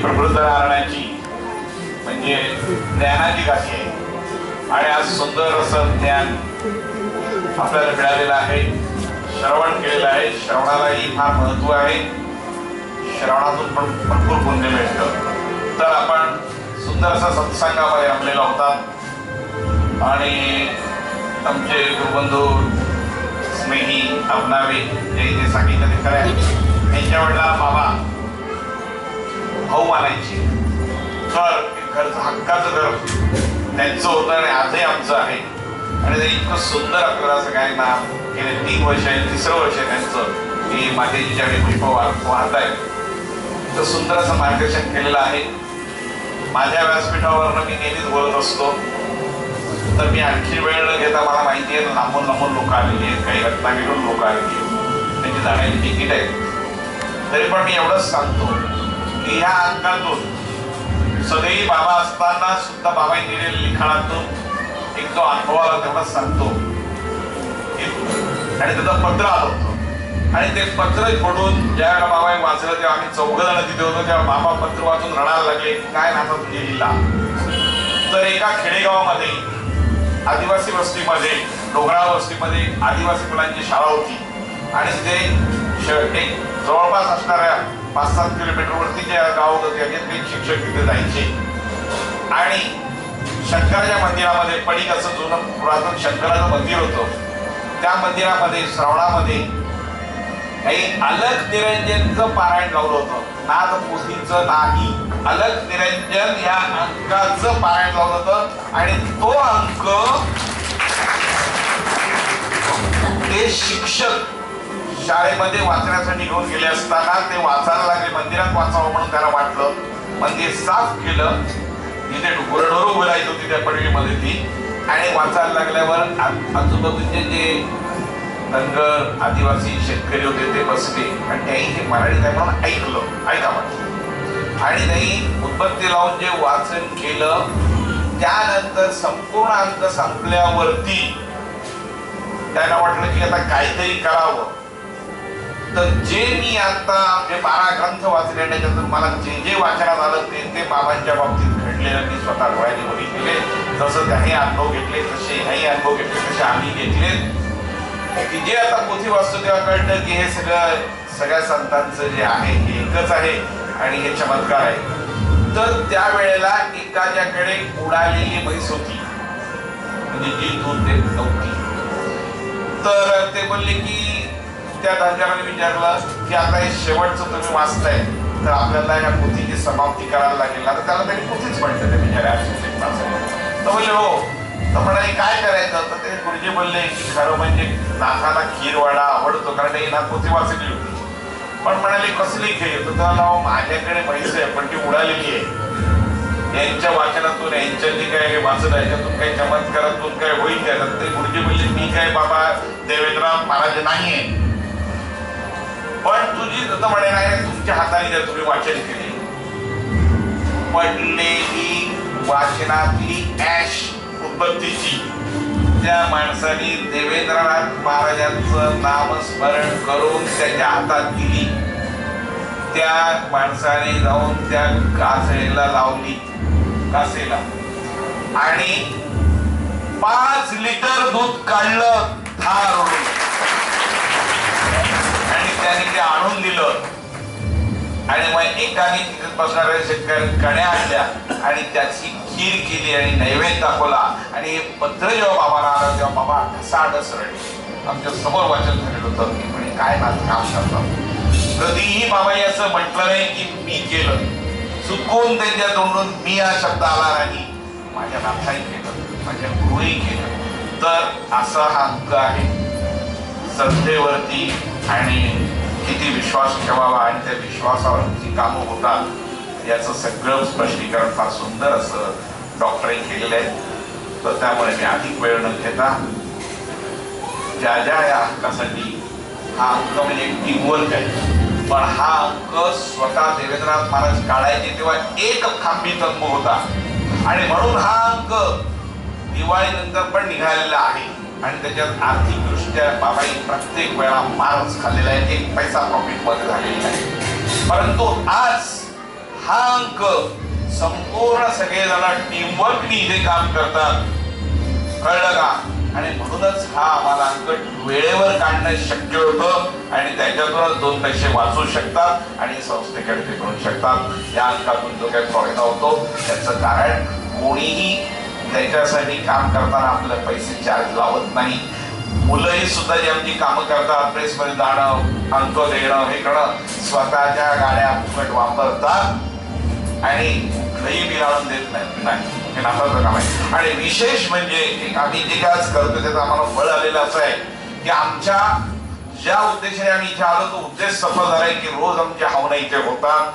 प्रबुद्ध नारायणाची म्हणजे ज्ञानाची गाठी आहे. आणि आज सुंदर असं ज्ञान आपल्याला मिळालेलं आहे. श्रवण केलेलं आहे. श्रवणालाही फार महत्त्व आहे. श्रवणातून पण भरपूर पुण्य मिळतं. तर आपण सुंदर असा सत्संगामध्ये रमलेला होता. आणि आमचे गुरुबंधू स्नेही अवनावे जे इथे सांगितलं ते यांच्या आहे. त्यांच्या वडिला बाबा भाऊ मानायचे. कर खर्च हक्काचं घर त्यांचं होतं आणि आजही आमचं आहे. आणि ते इतकं सुंदर आपल्याला सगळ्यांना गेले तीन वर्ष आहे तिसरं वर्ष आहे त्यांचं की मातेजीच्या पुष्प वाहत आहे तर सुंदर असं मार्गदर्शन केलेलं आहे. माझ्या व्यासपीठावरनं मी नेहमीच बोलत असतो. तर मी आणखी वेळ न घेता मला माहिती आहे लांबून लांबून लोक आलेली आहेत. काही रत्नागिरीहून लोक आलेली आहेत. त्यांची जाण्याची तिकीट आहेत. तरी पण मी एवढंच सांगतो. की ह्या अंकातून सदैव बाबा असताना सुद्धा बाबांनी दिलेल्या लिखाणातून एक जो अनुभव आला तेवढाच सांगतो. आणि त्याचं पत्र आलं होतं. आणि ते पत्र फोडून ज्या वेळेला बाबा वाचलं तेव्हा आम्ही चौघ जण तिथे होतो तेव्हा बाबा पत्र वाचून रडायला लागले काय नाता तुझे लिहिला तर एका खेडेगावामध्ये आदिवासी वस्तीमध्ये डोंगराळ वस्तीमध्ये आदिवासी मुलांची शाळा होती. आणि तिथे जवळपास असणाऱ्या पाच सात किलोमीटरवरती जे गाव होतं त्याच्यात एक शिक्षक तिथे जायचे. आणि शंकराच्या मंदिरामध्ये पडिक असं जुनं पुरातन शंकराचं मंदिर होतं. त्या मंदिरामध्ये श्रावणामध्ये काही अलग निरंजनचं पारायण लावलं होतं. नाद पोथीचं नाही. अलग निरंजन या अंकाचं पारायण लावलं होतं. आणि तो अंक ते शिक्षक शाळेमध्ये वाचण्यासाठी घेऊन गेले असताना ते वाचायला लागले. मंदिरात वाचावं म्हणून त्याला वाटलं. मंदिर साफ केलं. तिथे गुरढोर उभं राहत होती त्या पडवीमध्ये ती. आणि वाचायला लागल्यावर आजूबाजूचे जे धनगर आदिवासी शेतकरी होते ते बसले. आणि त्याही हे मराठीत आहे म्हणून ऐकलं. ऐका वाटलं आणि नाही उदबत्ती लावून जे वाचन केलं त्यानंतर संपूर्ण अंक संपल्यावरती त्यांना वाटलं की आता काहीतरी करावं. तर जे मी आता आपले बारा ग्रंथ वाचले त्याच्यातून मला जे जे वाचनात आलं ते ते बाबांच्या बाबतीत घडलेलं मी स्वतः डोळ्याने बघितलेले जसं त्याही अनुभव घेतले तसे ह्याही अनुभव घेतले तसे आम्ही घेतले. की जे आता पोथी वाचतो तेव्हा कळतं की हे सगळं सगळ्या संतांचं जे आहे हे एकच आहे आणि हे चमत्कार आहे. तर त्यावेळेला एकाच्याकडे उडालेली म्हैस होती. म्हणजे जी दूध देत नव्हती. तर ते बोलले की त्या धनगराने विचारलं की आता हे शेवटचं तुम्ही वाचताय तर आपल्याला या पोथीची समाप्ती करायला लागेल. ना तर त्याला त्यांनी पोथीच म्हटलं ते बिचाऱ्या तर बोलले हो. तर म्हणाले काय करायचं? तर ते गुरुजी बोलले की खरं म्हणजे नाथाला खीरवाडा आवडतो कारण हे ना पोथी वाचली होती. पण म्हणाले कसली खीर? तर त्याला माझ्याकडे पैसे आहे पण ती उडालेली आहे. यांच्या वाचनातून यांच्या जे काय वाचन याच्यातून काही चमत्कारातून काय होईल काय? तर ते गुरुजी बोलले मी काय बाबा देवेंद्र महाराज नाही आहे. पण तुझी जसं म्हणे नाही तुमच्या हाताने जर तुम्ही वाचन केले. पडलेली वाचनातली ऍश उत्पत्तीची त्या माणसाने देवेंद्रनाथ महाराजांचं नामस्मरण करून त्याच्या हातात दिली. त्या माणसाने जाऊन त्या कासळेला लावली कासेला. आणि पाच लिटर दूध काढलं थार त्याने ते आणून दिलं. आणि मग एकाने तिथे बसणाऱ्या शेतकऱ्यांनी कण्या आणल्या आणि त्याची खीर केली आणि नैवेद्य दाखवला. आणि हे पत्र जेव्हा बाबाला आलं तेव्हा बाबा ढसाढस रडले आमच्यासमोर वाचन झालेलं होतं. की म्हणे काय माझं काम करतात कधीही बाबाई असं म्हटलं नाही की मी केलं. चुकून त्यांच्या तोंडून मी हा शब्द आला नाही. माझ्या नाथाही केलं. माझ्या गुरुही केलं. तर असा हा अंक आहे. श्रद्धेवरती आणि किती विश्वास ठेवावा आणि त्या विश्वासावर किती कामं होतात याचं सगळं स्पष्टीकरण फार सुंदर असं डॉक्टरही केलेलं आहे. तर त्यामुळे मी अधिक वेळ न घेता ज्या ज्या या हक्कासाठी हा अंक म्हणजे टीमवर्क आहे. पण हा अंक स्वतः देवेंद्रनाथ महाराज काढायचे तेव्हा एक खांबी तत्व होता. आणि म्हणून हा अंक दिवाळीनंतर पण निघालेला आहे. आणि त्याच्यात आर्थिकदृष्ट्या बाबाई प्रत्येक वेळा मारच खाल्लेला आहे. एक पैसा प्रॉफिटमध्ये झालेला आहे. परंतु आज हा अंक संपूर्ण सगळेजण टीमवर्कनी इथे काम करतात. कळलं का? आणि म्हणूनच हा आम्हाला अंक वेळेवर काढणं शक्य होतं आणि त्याच्यातूनच दोन पैसे वाचू शकतात आणि संस्थेकडे ते करू शकतात. या अंकातून जो काही फायदा होतो त्याचं कारण कोणीही त्याच्यासाठी काम करताना आपले पैसे चार्ज लावत नाही. मुलंही सुद्धा जी आमची कामं करतात प्रेसमध्ये जाणं अंक देणं हे करणं स्वतःच्या गाड्या फुकट वापरतात आणि घरी बिल देत नाही. नाही. हे नाताचं काम आहे. आणि विशेष म्हणजे आम्ही जे काय आज करतो त्याचं आम्हाला फळ आलेलं असं आहे की आमच्या ज्या उद्देशाने आम्ही इथे आलो तो उद्देश सफल झालाय की रोज आमच्या हवना इथे होतात.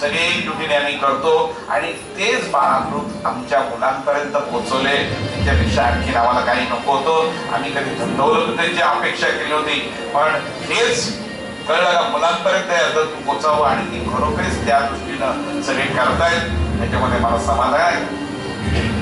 सगळे एकजुटीने आम्ही करतो आणि तेच बाळाकृत आमच्या मुलांपर्यंत पोहोचवले. त्याच्यापेक्षा आणखी आम्हाला काही नको होतं. आम्ही कधी धंदवलं त्याची अपेक्षा केली होती पण हेच कळलं का मुलांपर्यंत याचं पोचावं आणि ती खरोखरीच त्या दृष्टीनं सगळे करतायत. त्याच्यामध्ये मला समाधान आहे.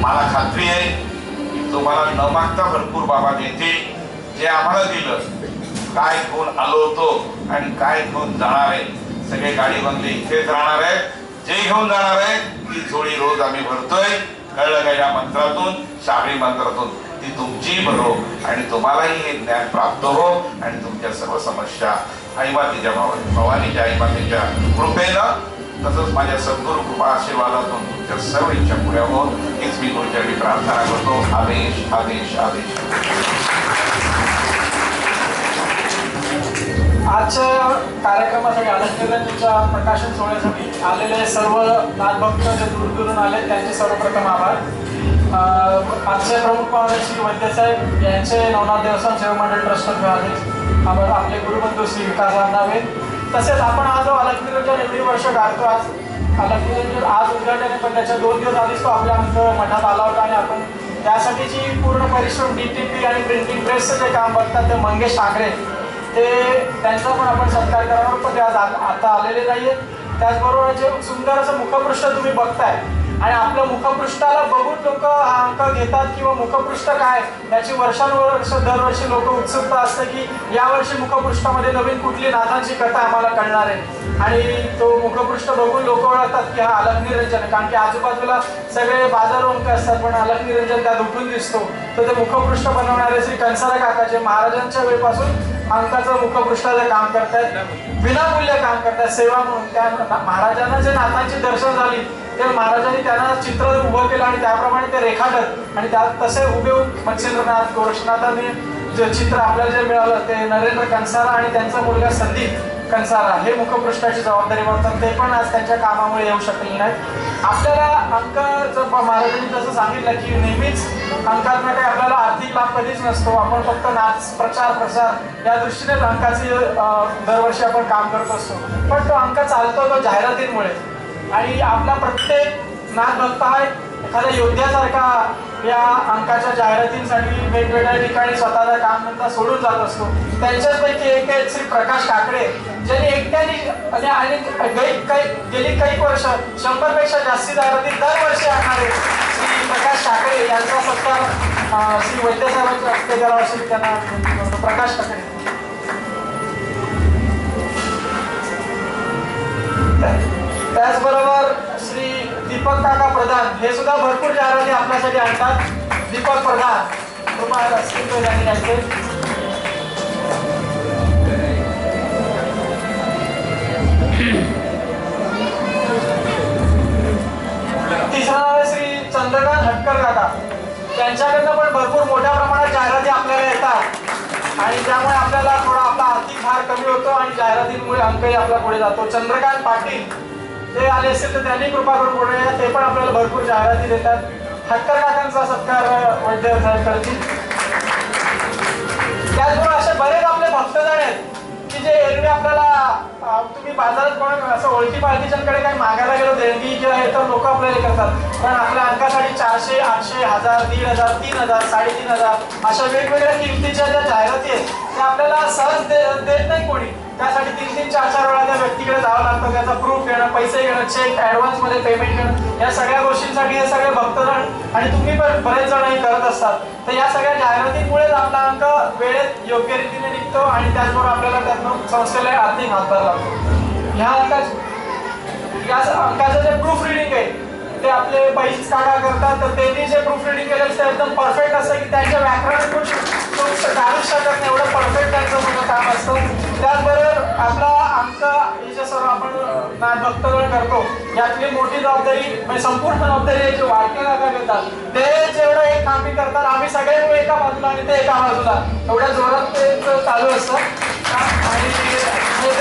मला खात्री आहे की तुम्हाला न मागता भरपूर बाबा देते जे आम्हाला दिलं काय घेऊन आलो होतो आणि काय घेऊन जाणार आहे. सगळे गाडी बंगले इथेच राहणार आहे जे घेऊन जाणार आहे ती जोडी रोज आम्ही भरतोय. कळलं का या मंत्रातून? शाही मंत्रातून. ती तुमची भरो हो. आणि तुम्हालाही हे ज्ञान प्राप्त हो. आणि तुमच्या सर्व समस्या आईमातीच्या भावाने भवानीच्या आईमातीच्या कृपेनं तसंच माझ्या सद्गुरु कृपा आशीर्वादातून तुमच्या सर्व इच्छा पुऱ्या हो. हीच मी तुमच्याकडे प्रार्थना करतो. आदेश आदेश आदेश. आजच्या कार्यक्रमासाठी अलंकरणच्या प्रकाशन सोहळ्यासाठी आलेले सर्व नाथभक्त जे दूरदूरून आले त्यांचे सर्वप्रथम आभार. आजचे प्रमुख पाहुणे श्री वैद्यसाहेब यांचे नवनाथ देवस्थान सेवा मंडळ ट्रस्ट आदेश. आपण आपले गुरुबंधू श्री विकास नावे तसेच आपण आज जो एवढी वर्ष गाठतो आज अलंकरण आज उद्घाटन पण त्याच्या दोन दिवस आधीच तो आपल्या आमच्या मठात आला होता आणि आपण त्यासाठीची पूर्ण परिश्रम डी टी पी आणि प्रिंटिंग प्रेसचं जे काम बघतात ते मंगेश ठाकरे ते त्यांचा पण आपण सत्कार करावा पण ते आज आता आलेले नाही आहेत त्याचबरोबर जे सुंदर असं मुखपृष्ठ तुम्ही बघताय आणि आपल्या मुखपृष्ठाला बघून लोक हा अंक घेतात किंवा मुखपृष्ठ काय याची वर्षानुवर्ष दरवर्षी लोक उत्सुकता असते की यावर्षी मुखपृष्ठामध्ये नवीन कुठली नाथांची कथा आम्हाला कळणार आहे. आणि तो मुखपृष्ठ बघून लोक ओळखतात की हा अलग निरंजन कारण की आजूबाजूला सगळे बाजार अंक असतात पण अलग निरंजन त्यात उठून दिसतो. तर ते मुखपृष्ठ बनवणारे श्री कंसारा काकाचे महाराजांच्या वेळपासून अंकाचं मुखपृष्ठाचं काम करतायत विनामूल्य काम करतायत सेवा म्हणून. त्या महाराजांना जे नाथांची दर्शन झाली ते महाराजांनी त्यांना चित्र उभं केलं आणि त्याप्रमाणे ते रेखाटत आणि त्यात तसे उभे मच्छिंद्रनाथ गोरक्षनाथांनी जे चित्र आपल्याला जे मिळालं ते नरेंद्र कंसारा आणि त्यांचा मुलगा संदीप कंसारा हे मुखपृष्ठाची जबाबदारी बघतात ते पण आज त्यांच्या कामामुळे येऊ शकले नाहीत. आपल्याला अंक महाराजांनी जसं सांगितलं की नेहमीच अंकातनं काही आपल्याला आर्थिक लाभ कधीच नसतो. आपण फक्त नाच प्रचार प्रसार या दृष्टीनेच अंकाची दरवर्षी आपण काम करत असतो. पण तो अंक चालतो तो जाहिरातींमुळे. आणि आपला प्रत्येक नाच भक्त हा एखाद्या योद्ध्यासारखा या अंकाच्या जाहिरातींसाठी वेगवेगळ्या ठिकाणी स्वतःचा कामधंदा सोडून जात असतो. त्यांच्यापैकी एक आहेत श्री प्रकाश काकडे ज्यांनी एकट्याने आणि आणि काही गेली काही वर्ष शंभरपेक्षा जास्ती जाहिराती दरवर्षी आणणारे श्री प्रकाश काकडे यांचा सत्कार श्री वैद्यसाहेबांच्या हस्ते करावा अशी त्यांना प्रकाश काकडे त्याचबरोबर दीपक काका प्रधान हे सुद्धा भरपूर जाहिराती आपल्यासाठी आणतात. दीपक प्रधान तुम्हाला तिसरा श्री चंद्रकांत हटकर काका त्यांच्याकडनं पण भरपूर मोठ्या प्रमाणात जाहिराती आपल्याला येतात. आणि त्यामुळे आपल्याला थोडा आपला आर्थिक भार कमी होतो आणि जाहिरातींमुळे अंकही आपला पुढे जातो. चंद्रकांत पाटील ते आले असतील तर त्यांनी कृपा करून पुढे ते पण आपल्याला भरपूर जाहिराती देतात. हक्कर काकांचा सत्कार वैद्य करतील. त्याचबरोबर असे बरेच आपले भक्तजण आहेत की जे एरवी आपल्याला तुम्ही बाजारात कोण असं ओळखी पालखीच्याकडे काही मागायला गेलो देणगी किंवा हे तर लोक आपल्याला करतात. पण आपल्या अंकासाठी चारशे आठशे हजार दीड हजार तीन हजार साडेतीन हजार अशा वेगवेगळ्या किमतीच्या ज्या जाहिराती आहेत त्या आपल्याला सहज दे- देत नाही कोणी. त्यासाठी तीन तीन चार चार वेळा त्या व्यक्तीकडे जावं लागतं. त्याचा प्रूफ घेणं पैसे घेणं चेक ऍडव्हान्समध्ये पेमेंट घेणं. या सगळ्या गोष्टींसाठी हे सगळे भक्तजण आणि तुम्ही पण बरेच जण हे करत असतात. तर या सगळ्या जाहिरातीमुळेच आपला अंक वेळेत योग्य रीतीने निघतो आणि त्याचबरोबर आपल्याला त्यातनं संस्थेला आर्थिक हातभार लागतो ह्या अंकाची या अंकाचं जे प्रूफ रिडिंग आहे ते आपले पैसे काढा करतात तर त्यांनी जे प्रूफ रिडिंग केलं ते एकदम परफेक्ट असतं की त्यांच्या व्याकरण पण शकत नाही. एवढं परफेक्ट त्यांचं काम असतं. त्याचबरोबर आपला आमचं हे जे सर्व आपण नाथभक्तगण करतो यातली मोठी जबाबदारी म्हणजे संपूर्ण जबाबदारी जे वारके काका घेतात ते जेवढं एक काम करतात आम्ही सगळे एका बाजूला आणि ते एका बाजूला. एवढ्या जोरात ते चालू असतं. आणि ते